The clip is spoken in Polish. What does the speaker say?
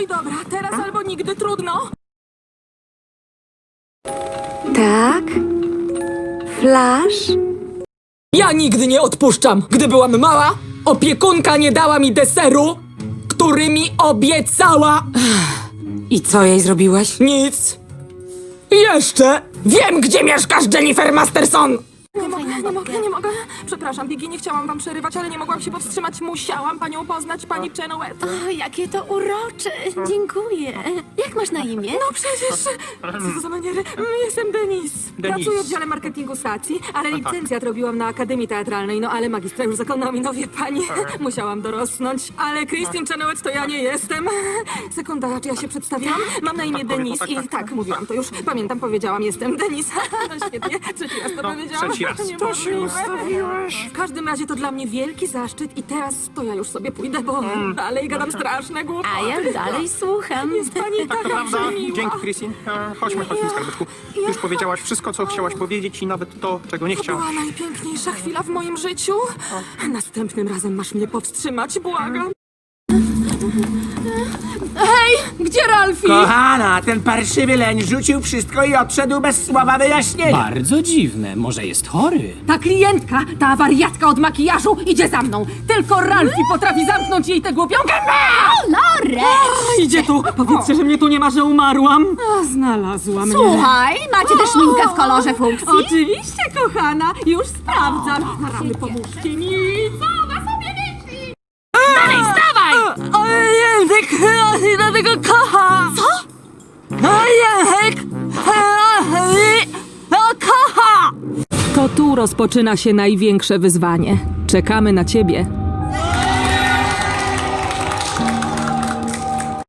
Oj, dobra, teraz albo nigdy trudno. Tak? Flash? Ja nigdy nie odpuszczam. Gdy byłam mała, opiekunka nie dała mi deseru, który mi obiecała. I co jej zrobiłaś? Nic. Jeszcze wiem, gdzie mieszkasz, Jennifer Masterson. Nie mogę, nie mogę, nie mogę. Przepraszam, Biggie, nie chciałam wam przerywać, ale nie mogłam się powstrzymać. Musiałam panią poznać, pani Chenoweth. O, jakie to urocze. Dziękuję. Jak masz na imię? No przecież... Co to za maniery? Mm, Jestem Denise. Pracuję w dziale marketingu stacji, ale licencjat robiłam na Akademii Teatralnej, no ale magistra już zakonał mi, no wie pani. Musiałam dorosnąć. Ale Christine Chenoweth to ja nie jestem. Sekunda, czy ja się przedstawiłam? Mam na imię Denise i tak, mówiłam to już. Pamiętam, powiedziałam, jestem Denise. No świetnie, trzeci raz to powiedziałam. trzeci raz. To się ustawiłeś. W każdym razie to dla mnie wielki zaszczyt i teraz to ja już sobie pójdę, bo dalej gadam straszne głupoty. A ja dalej słucham. Jest pani taka Prawda? przemiła. Dzięki, Christine. E, Chodźmy, chodźmy, skarbeczku. Już powiedziałaś wszystko, co chciałaś powiedzieć i nawet to, czego nie To była chciałaś. najpiękniejsza chwila w moim życiu. Następnym razem masz mnie powstrzymać, błagam. Gdzie Ralfie? Kochana, ten parszywy leń rzucił wszystko i odszedł bez słowa wyjaśnienia. Bardzo dziwne, może jest chory? Ta klientka, ta wariatka od makijażu idzie za mną. Tylko Ralfie potrafi zamknąć jej tę głupią gębę! Lore! Idzie tu! Powiedzcie, że mnie tu nie ma, że umarłam. A, znalazła mnie. Słuchaj, macie też szminkę w kolorze funkcji? Oczywiście, kochana, już sprawdzam. Rany, pomóżcie mi. Co To tu rozpoczyna się największe wyzwanie. Czekamy na ciebie.